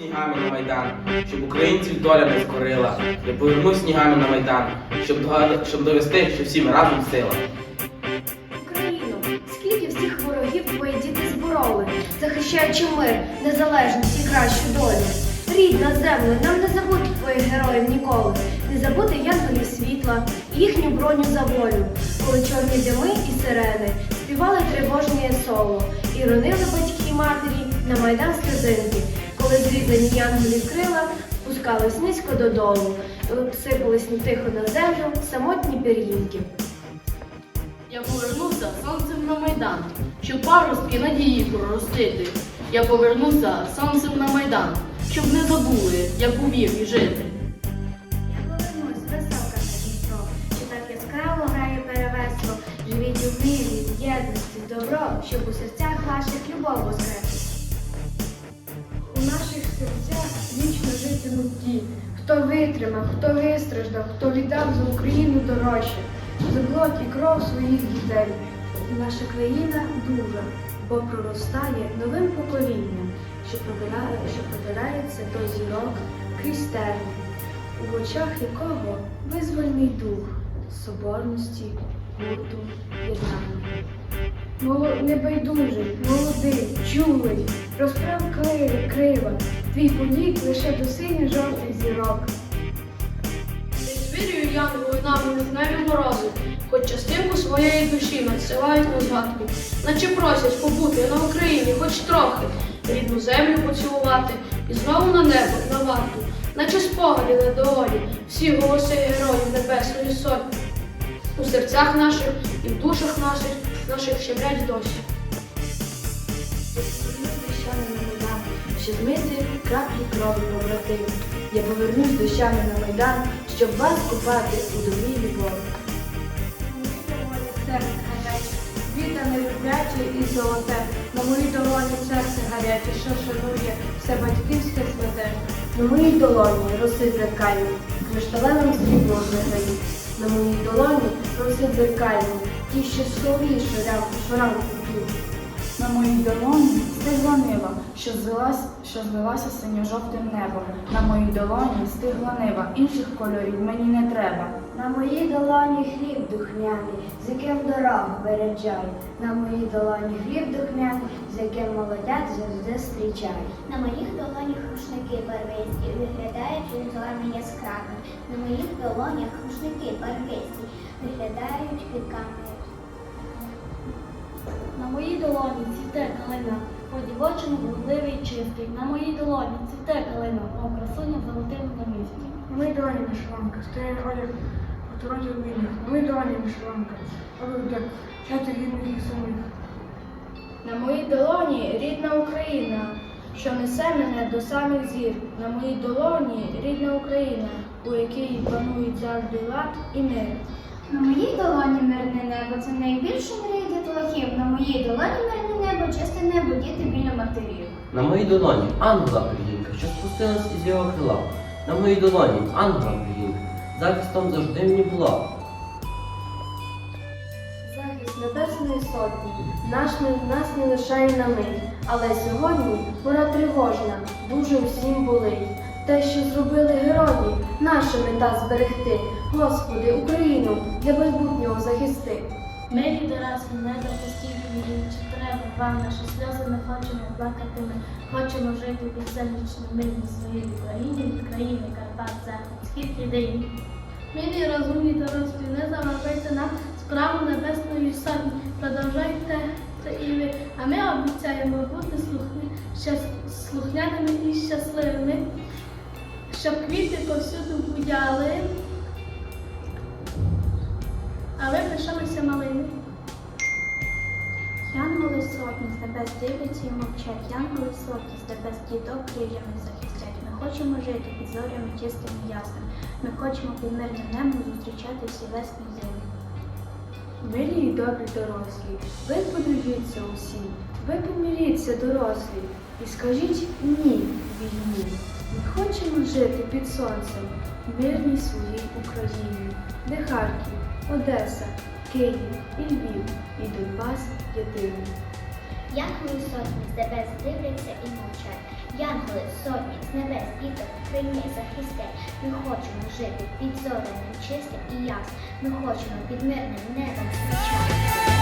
снігами на майдан, щоб українців доля не скорила. Я повернусь снігами на майдан, щоб, щоб довести, що всі ми разом сила. Україну, скільки всіх ворогів твої діти збороли, захищаючи мир, незалежність і кращу долю. Рідна землю, нам не забудь твоїх героїв ніколи, не забути янголів світла і їхню броню за волю, коли чорні дими і сирени співали тривожні соло і ронили батьки матері на майдан сльозинки, коли зрізані янголів крила спускались низько додолу, сипались тихо на землю самотні пір'їнки. Я повернуся сонцем на майдан, щоб паростки надії проростити. Я повернуся сонцем на майдан, щоб не забули, як умів і жити. Я повернусь, веселка на Дніпро, що так яскраво грає перевесло. Живіть у мирі, єдності, добро, щоб у серцях ваших любов воскресла. У наших серцях вічно житимуть ті, хто витримав, хто вистраждав, хто віддав за Україну дорожче, за плоть і кров своїх дітей. Наша країна дуже, бо проростає новим поколінням, що пробирає, що пробирається до зірок крізь терни, у очах якого визвольний дух соборності, гурту, єднання. Небайдужий, молодий, чулий, розправ кли- крила, твій політ лише до синьо-жовтих зірок. З вірою янголи нам вогневі морози, хоч частинку своєї душі надсилають на згадку, наче просять побути на Україні хоч трохи, рідну землю поцілувати і знову на небо, на варту, наче спогади на долі, всі голоси героїв Небесної Сотні. У серцях наших і в душах наших, наших щеблять майдан, щоб змити краплі крові побратимів. Я повернусь дощами на майдан, щоб вас купати у добрій любові. Серце гаряче, віта нелюбляче і золоте, на моїй долоні серце гаряче, що шанує все батьківське святе. На моїй долоні роси дзеркальні, кришталевим сріблом заграні. На моїй долоні роси дзеркальні, ті, що солі шорям, шоранку п'ють. На моїй долоні стигла нива, що злилась, що злилася синьо-жовтим небом. На моїй долоні стигла нива, інших кольорів мені не треба. На моїй долоні хліб духмяний, з яким дорогу береджай. На моїй долоні хліб духмяний, з яким молодят завжди зустрічай. На моїх долонях рушники барвисті, виглядають узорами яскравими. На моїх долонях рушники барвисті, виглядають квітками. На моїй долоні цвіте калина, по дівочому вродливий і чистий. На моїй долоні цвіте калина, мов красуня золотим на місці. На моїй долоні вишиванка, стоїть одяг у дорозі вільних. На моїй долоні вишиванка, одяг чати гідних і самих. На моїй долоні рідна Україна, що несе мене до самих зір. На моїй долоні рідна Україна, у якій панують завжди лад і мир. На моїй долоні мирне небо це найбільше мрія дітлахів. На моїй долоні мирне небо, чисте небо, діти біля матерів. На моїй долоні ангела пір'їнка, що спустилась із його крила. На моїй долоні ангела пір'їнка, захистом завжди мені була. Захист Небесної Сотні наш не, нас не лишає на мить, але сьогодні пора тривожна, дуже всім болить. Те, що зробили герої, наша мета зберегти. Господи, Україну для майбутнього захисти. Ми відразу не допустіть, чи треба вам наші сльози, ми хочемо плакати, ми хочемо жити під сонячним мирній своїй Україні, від країни Карпат, Захід, схід і день. Милі розумні дорослі, не заважайте нам справу небесної сотні. Продовжайте це і ви, а ми обіцяємо бути слухні, слухняними і щасливими, щоб квіти повсюду буяли, а ви пишалися малими. Янголи сотні з небес дивляться і мовчать. Янголи сотні з небес діток крильями захистять. Ми хочемо жити під зорями чистими і ясними. Ми хочемо під мирним небом зустрічати всі весні зими. Милі і добрі дорослі, ви подружіться усі, ви помиріться дорослі, і скажіть ні війні. Ми хочемо жити під сонцем, в мирній своїй Україні, де Харків, Одеса, Київ і Львів, і Донбас єдиний. Янголи сотні з небес дивляться і мовчать. Янголи, сотні, з небес, діток, прийми, захисти. Ми хочемо жити під зоряним чистим і ясним. Ми хочемо під мирним небом зустрічати.